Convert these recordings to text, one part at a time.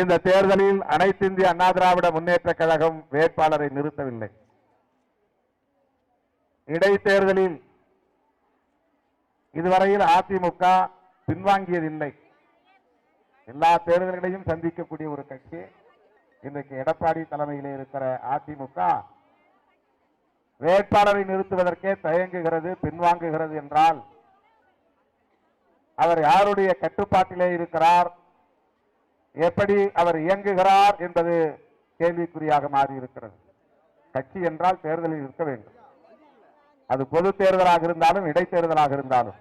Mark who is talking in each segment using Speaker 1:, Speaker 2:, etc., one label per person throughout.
Speaker 1: இந்த தேர்தலில் அனைத்து இந்திய அண்ணா திராவிட முன்னேற்ற கழகம் வேட்பாளரை நிறுத்தவில்லை. இடைத்தேர்தலில் இதுவரையில் அதிமுக பின்வாங்கியதில்லை. எல்லா தேர்தல்களையும் சந்திக்கக்கூடிய ஒரு கட்சி இன்றைக்கு எடப்பாடி தலைமையில் இருக்கிற அதிமுக வேட்பாளரை நிறுத்துவதற்கே தயங்குகிறது பின்வாங்குகிறது என்றால் அவர் யாருடைய கட்டுப்பாட்டிலே இருக்கிறார்? எப்படி அவர் இயங்குகிறார் என்பது கேள்விக்குறியாக மாறியிருக்கிறது. கட்சி என்றால் தேர்தலில் இருக்க வேண்டும். அது பொது தேர்தலாக இருந்தாலும் இடைத்தேர்தலாக இருந்தாலும்.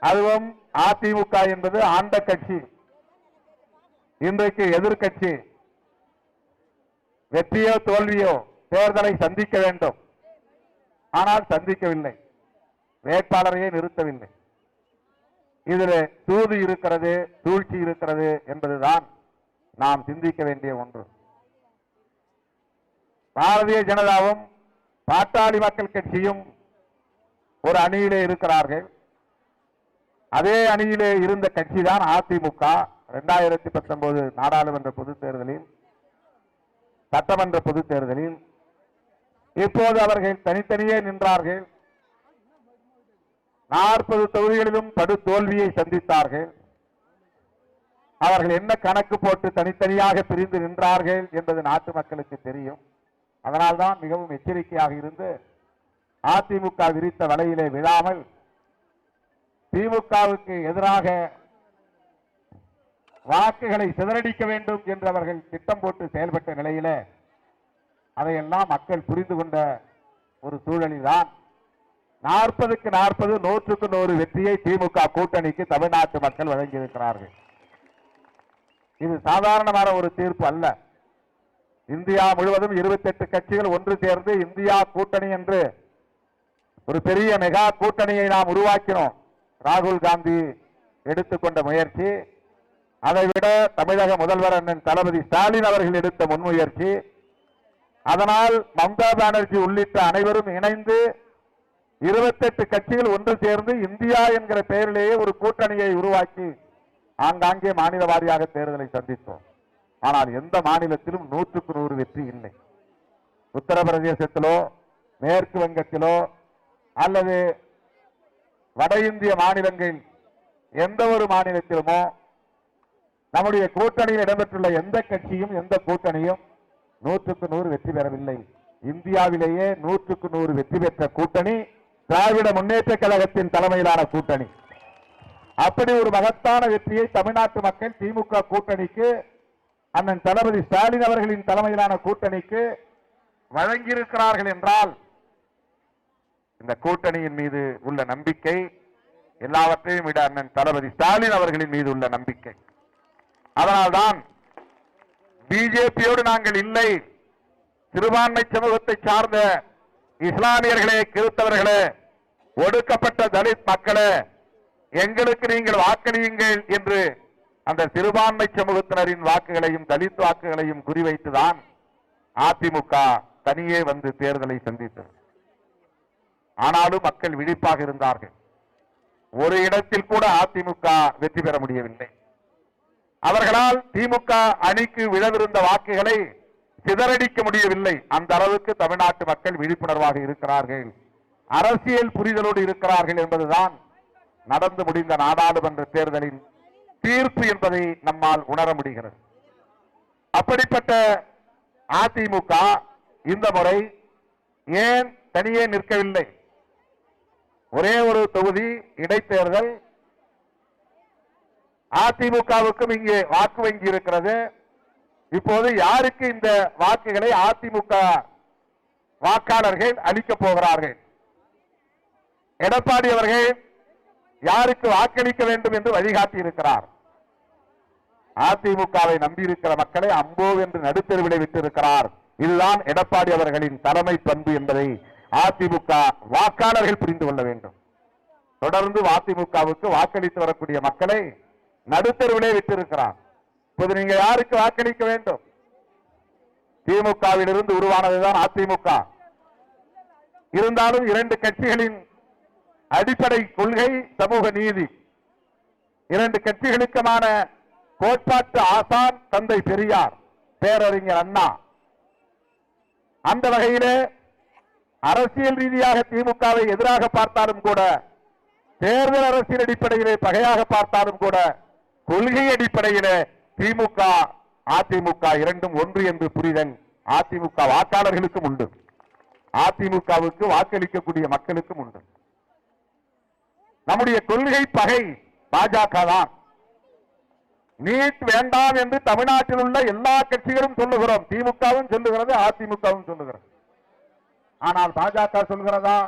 Speaker 1: அதுவும் அதிமுக என்பது ஆண்ட கட்சி. இன்றைக்கு எதிர்கட்சி வெற்றியோ தோல்வியோ தேர்தலை சந்திக்க வேண்டும். ஆனால் சந்திக்கவில்லை. வேட்பாளரையே நிறுத்தவில்லை. இதில் தூது இருக்கிறது சூழ்ச்சி இருக்கிறது என்பதுதான் நாம் சிந்திக்க வேண்டிய ஒன்று. பாரதிய ஜனதாவும் பாட்டாளி மக்கள் கட்சியும் ஒரு அணியிலே இருக்கிறார்கள். அதே அணியிலே இருந்த கட்சி தான் அதிமுக. இரண்டாயிரத்தி பத்தொன்பது நாடாளுமன்ற பொதுத் தேர்தலில் சட்டமன்ற பொதுத் தேர்தலில். இப்போது அவர்கள் தனித்தனியே நின்றார்கள். நாற்பது தொகுதிகளிலும் படு தோல்வியை சந்தித்தார்கள். அவர்கள் என்ன கணக்கு போட்டு தனித்தனியாக பிரிந்து நின்றார்கள் என்பது நாட்டு மக்களுக்கு தெரியும். அதனால்தான் மிகவும் எச்சரிக்கையாக இருந்து அதிமுக விரித்த வலையிலே விழாமல் திமுகவுக்கு எதிராக வாக்குகளை சிதறடிக்க வேண்டும் என்று அவர்கள் திட்டம் போட்டு செயல்பட்ட நிலையில அதையெல்லாம் மக்கள் புரிந்து கொண்ட ஒரு சூழலில்தான் நாற்பதுக்கு நாற்பது நூற்றுக்கு நூறு வெற்றியை திமுக கூட்டணிக்கு தமிழ்நாட்டு மக்கள் வழங்கியிருக்கிறார்கள். இது சாதாரணமான ஒரு தீர்ப்பு அல்ல. இந்தியா முழுவதும் 28 கட்சிகள் ஒன்று சேர்ந்து இந்தியா கூட்டணி என்று ஒரு பெரிய மெகா கூட்டணியை நாம் உருவாக்கினோம். ராகுல் காந்தி எடுத்துக்கொண்ட முயற்சி அதைவிட தமிழக முதல்வர் அண்ணன் தளபதி ஸ்டாலின் அவர்கள் எடுத்த முன்முயற்சி அதனால் மம்தா பானர்ஜி உள்ளிட்ட அனைவரும் இணைந்து இருபத்தெட்டு கட்சிகள் ஒன்று சேர்ந்து இந்தியா என்கிற பெயரிலேயே ஒரு கூட்டணியை உருவாக்கி ஆங்காங்கே மாநில வாரியாக தேர்தலை சந்தித்தோம். ஆனால் எந்த மாநிலத்திலும் நூற்றுக்கு நூறு வெற்றி இல்லை. உத்தரப்பிரதேசத்திலோ மேற்கு வங்கத்திலோ அல்லது வட இந்திய மாநிலங்களில் எந்த ஒரு மாநிலத்திலுமோ நம்முடைய கூட்டணியில் இடம்பெற்றுள்ள எந்த கட்சியும் எந்த கூட்டணியும் நூற்றுக்கு நூறு வெற்றி பெறவில்லை. இந்தியாவிலேயே நூற்றுக்கு நூறு வெற்றி பெற்ற கூட்டணி திராவிட முன்னேற்ற கழகத்தின் தலைமையிலான கூட்டணி. அப்படி ஒரு மகத்தான வெற்றியை தமிழ்நாட்டு மக்கள் திமுக கூட்டணிக்கு அண்ணன் தளபதி ஸ்டாலின் அவர்களின் தலைமையிலான கூட்டணிக்கு வழங்கியிருக்கிறார்கள் என்றால் இந்த கூட்டணியின் மீது உள்ள நம்பிக்கை எல்லாவற்றையும் விட அண்ணன் தளபதி ஸ்டாலின் அவர்களின் மீது உள்ள நம்பிக்கை. அதனால்தான் பிஜேபியோடு நாங்கள் இல்லை. சிறுபான்மை சமூகத்தை சார்ந்த இஸ்லாமியர்களே கிறிஸ்தவர்களே ஒடுக்கப்பட்ட தலித் மக்களே எங்களுக்கு நீங்கள் வாக்களியுங்கள் என்று அந்த சிறுபான்மை சமூகத்தினரின் வாக்குகளையும் தலித் வாக்குகளையும் குறிவைத்துதான் அதிமுக தனியே வந்து தேர்தலை சந்தித்தது. ஆனாலும் மக்கள் விழிப்பாக இருந்தார்கள். ஒரு இடத்தில் கூட அதிமுக வெற்றி பெற முடியவில்லை. அவர்களால் திமுக அணிக்கு விழவிருந்த வாக்குகளை சிதறடிக்க முடியவில்லை. அந்த அளவுக்கு தமிழ்நாட்டு மக்கள் விழிப்புணர்வாக இருக்கிறார்கள். அரசியல் புரிதலோடு இருக்கிறார்கள் என்பதுதான் நடந்து முடிந்த நாடாளுமன்ற தேர்தலின் தீர்ப்பு என்பதை நம்மால் உணர முடிகிறது. அப்படிப்பட்ட அதிமுக இந்த முறை ஏன் தனியே நிற்கவில்லை? ஒரே ஒரு தொகுதி இடைத்தேர்தல். அதிமுகவுக்கும் இங்கே வாக்கு வங்கி இருக்கிறது. இப்போது யாருக்கு இந்த வாக்குகளை அதிமுக வாக்காளர்கள் அளிக்கப் போகிறார்கள்? எடப்பாடி அவர்கள் யாருக்கு வாக்களிக்க வேண்டும் என்று வழிகாட்டி இருக்கிறார் அதிமுகவை நம்பியிருக்கிற மக்களை அம்போ என்று நடுத்தெருவிலை விட்டிருக்கிறார். இதுதான் எடப்பாடி அவர்களின் தலைமை பண்பு என்பதை அதிமுக வாக்காளர்கள் புரிந்து கொள்ள வேண்டும். தொடர்ந்து அதிமுகவுக்கு வாக்களித்து வரக்கூடிய மக்களை நடுத்தருவிலே விட்டிருக்கிறார். இப்போது நீங்க யாருக்கு வாக்களிக்க வேண்டும்? திமுகவிலிருந்து உருவானதுதான் அதிமுக. இருந்தாலும் இரண்டு கட்சிகளின் அடிப்படை கொள்கை சமூக நீதி. இரண்டு கட்சிகளுக்குமான கோட்பாட்டு ஆசான் தந்தை பெரியார் பேரறிஞர் அண்ணா. அந்த வகையிலே அரசியல் ரீதியாக திமுகவை எதிராக பார்த்தாலும் கூட தேர்தல் அரசியல் அடிப்படையிலே பகையாக பார்த்தாலும் கூட கொள்கை அடிப்படையிலே திமுக அதிமுக இரண்டும் ஒன்று என்று புரிதல் அதிமுக வாக்காளர்களுக்கும் உண்டு. அதிமுகவுக்கு வாக்களிக்கக்கூடிய மக்களுக்கும் உண்டு. நம்முடைய கொள்கை பகை பாஜக தான். நீட் வேண்டாம் என்று தமிழ்நாட்டில் உள்ள எல்லா கட்சிகளும் சொல்லுகிறோம். திமுகவும் சொல்லுகிறது அதிமுகவும் சொல்லுகிறது. ஆனால் பாஜக சொல்கிறதா?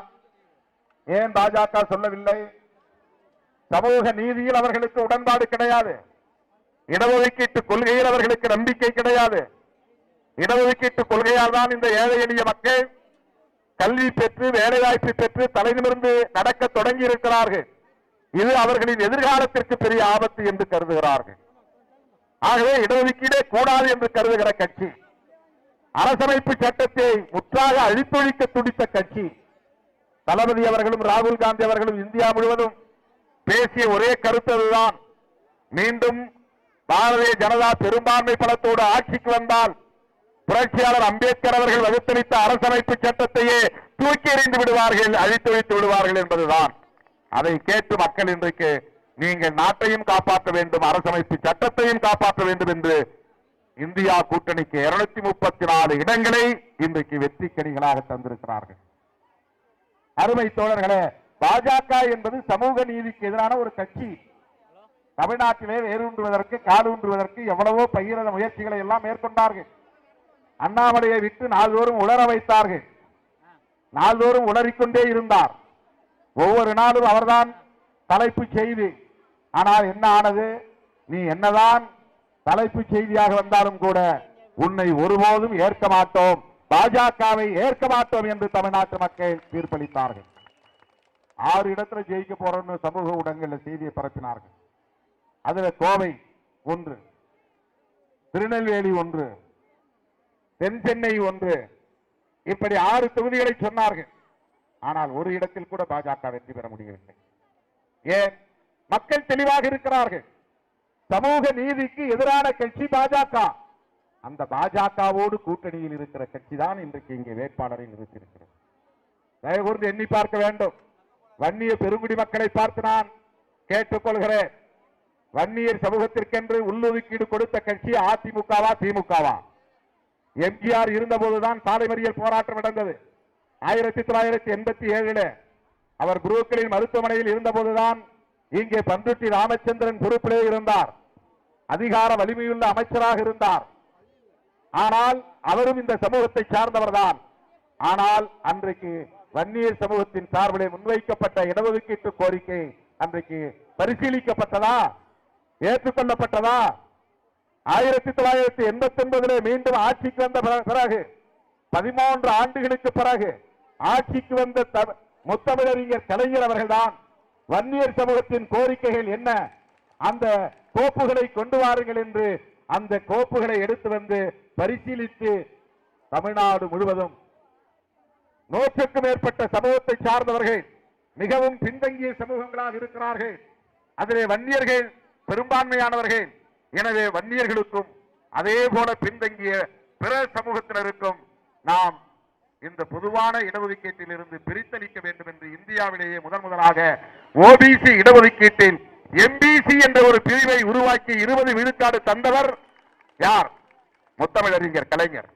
Speaker 1: ஏன் பாஜக சொல்லவில்லை? சமூக நீதியில் அவர்களுக்கு உடன்பாடு கிடையாது. இடஒதுக்கீட்டு கொள்கையில் அவர்களுக்கு நம்பிக்கை கிடையாது. இடஒதுக்கீட்டு கொள்கையால் தான் இந்த ஏழை எளிய மக்கள் கல்வி பெற்று வேலைவாய்ப்பு பெற்று தலைநிமிர்ந்து நடக்க தொடங்கி இருக்கிறார்கள் இது அவர்களின் எதிர்காலத்திற்கு பெரிய ஆபத்து என்று கருதுகிறார்கள். ஆகவே இடஒதுக்கீடே கூடாது என்று கருதுகிற கட்சி அரசமைப்பு சட்டத்தை முற்றாக அழித்தொழிக்க துடித்த கட்சி தளபதி அவர்களும் ராகுல் காந்தி அவர்களும் இந்தியா முழுவதும் பேசிய ஒரே கருத்து அதுதான் மீண்டும் பாரதிய ஜனதா பெரும்பான்மை பலத்தோடு ஆட்சிக்கு வந்தால் புரட்சியாளர் அம்பேத்கர் அவர்கள் வகுத்தளித்த அரசமைப்பு சட்டத்தையே தூக்கி எறிந்து விடுவார்கள் அழித்தொழித்து விடுவார்கள் என்பதுதான். அதை கேட்டு மக்கள் இன்றைக்கு நீங்கள் நாட்டையும் காப்பாற்ற வேண்டும் அரசமைப்பு சட்டத்தையும் காப்பாற்ற வேண்டும் என்று இந்தியா கூட்டணிக்கு இருநூத்தி முப்பத்தி நாலு இடங்களை இன்றைக்கு வெற்றி கணிகளாக தந்திருக்கிறார்கள். அருமை தோழர்களே பாஜக என்பது சமூக நீதிக்கு எதிரான ஒரு கட்சி. தமிழ்நாட்டிலே வேரூன்றுவதற்கு காலூன்றுவதற்கு எவ்வளவோ பகிரத முயற்சிகளை எல்லாம் மேற்கொண்டார்கள். அண்ணாமலையை விட்டு நாள்தோறும் உளர வைத்தார்கள். நாள்தோறும் உளறிக்கொண்டே இருந்தார். ஒவ்வொரு நாளும் அவர்தான் தலைப்பு செய்தி. ஆனால் என்ன ஆனது? நீ என்னதான் தலைப்பு செய்தியாக வந்தாலும் கூட உன்னை ஒருபோதும் ஏற்க மாட்டோம். பாஜகவை ஏற்க மாட்டோம் என்று தமிழ்நாட்டு மக்கள் தீர்ப்பளித்தார்கள். ஆறு இடத்துல ஜெயிக்க போறோம்னு சமூக ஊடகங்கள்ல செய்தியை பரப்பினார்கள். அதுல கோவை ஒன்று திருநெல்வேலி ஒன்று தென் சென்னை ஒன்று. இப்படி ஆறு தொகுதிகளை சொன்னார்கள். ஆனால் ஒரு இடத்தில் கூட பாஜக வெற்றி பெற முடியவில்லை. ஏன்? மக்கள் தெளிவாக இருக்கிறார்கள். சமூக நீதிக்கு எதிரான கட்சி பாஜக. அந்த பாஜகவோடு கூட்டணியில் இருக்கிற கட்சி தான் இன்றைக்கு இங்கே வேட்பாளரை நிறுத்தியிருக்கிறது. தயவு கூர்ந்து எண்ணி பார்க்க வேண்டும். வன்னிய பெருங்குடி மக்களை பார்த்து நான் கேட்டுக்கொள்கிறேன். வன்னியர் சமூகத்திற்கென்று உள்ளொதுக்கீடு கொடுத்த கட்சி அதிமுகவா திமுகவா? எம்ஜிஆர் இருந்தபோதுதான் சாலை மறியல் போராட்டம் நடந்தது. ஆயிரத்தி தொள்ளாயிரத்தி எண்பத்தி ஏழுல அவர் குருக்களின் மருத்துவமனையில் இருந்தபோதுதான் இங்கே பந்துட்டி ராமச்சந்திரன் பொறுப்பிலே இருந்தார். அதிகார வலிமையுள்ள அமைச்சராக இருந்தார். ஆனால் அவரும் இந்த சமூகத்தை சார்ந்தவர்தான். ஆனால் அன்றைக்கு வன்னியர் சமூகத்தின் சார்பிலே முன்வைக்கப்பட்ட இடஒதுக்கீட்டு கோரிக்கை அன்றைக்கு பரிசீலிக்கப்பட்டதா? ஏற்றுக்கொள்ளப்பட்டதா? ஆயிரத்தி தொள்ளாயிரத்தி எண்பத்தி ஒன்பதிலே மீண்டும் ஆட்சிக்கு வந்த பிறகு பதிமூன்று ஆண்டுகளுக்கு பிறகு ஆட்சிக்கு வந்த த- முத்தமிழறிஞர் கலைஞர் அவர்கள்தான் வன்னியர் சமூகத்தின் கோரிக்கைகள் என்ன? அந்த கோப்புகளை கொண்டு வாருங்கள் என்று அந்த கோப்புகளை எடுத்து வந்து பரிசீலித்து தமிழ்நாடு முழுவதும் நூற்றுக்கும் மேற்பட்ட சமூகத்தை சார்ந்தவர்கள் மிகவும் பின்தங்கிய சமூகங்களாக இருக்கிறார்கள். அதிலே வன்னியர்கள் பெரும்பான்மையானவர்கள் எனவே வன்னியர்களுக்கும் அதே போல பின்தங்கிய பிற சமூகத்தினருக்கும் நாம் இந்த பொதுவான இடஒதுக்கீட்டில் இருந்து பிரித்தளிக்க வேண்டும் என்று இந்தியாவிலேயே முதன் முதலாக ஓபிசி இடஒதுக்கீட்டில் எம்பிசி என்ற ஒரு பிரிவை உருவாக்கி இருபது விழுக்காடு தந்தவர் யார்? முத்தமிழறிஞர் கலைஞர்.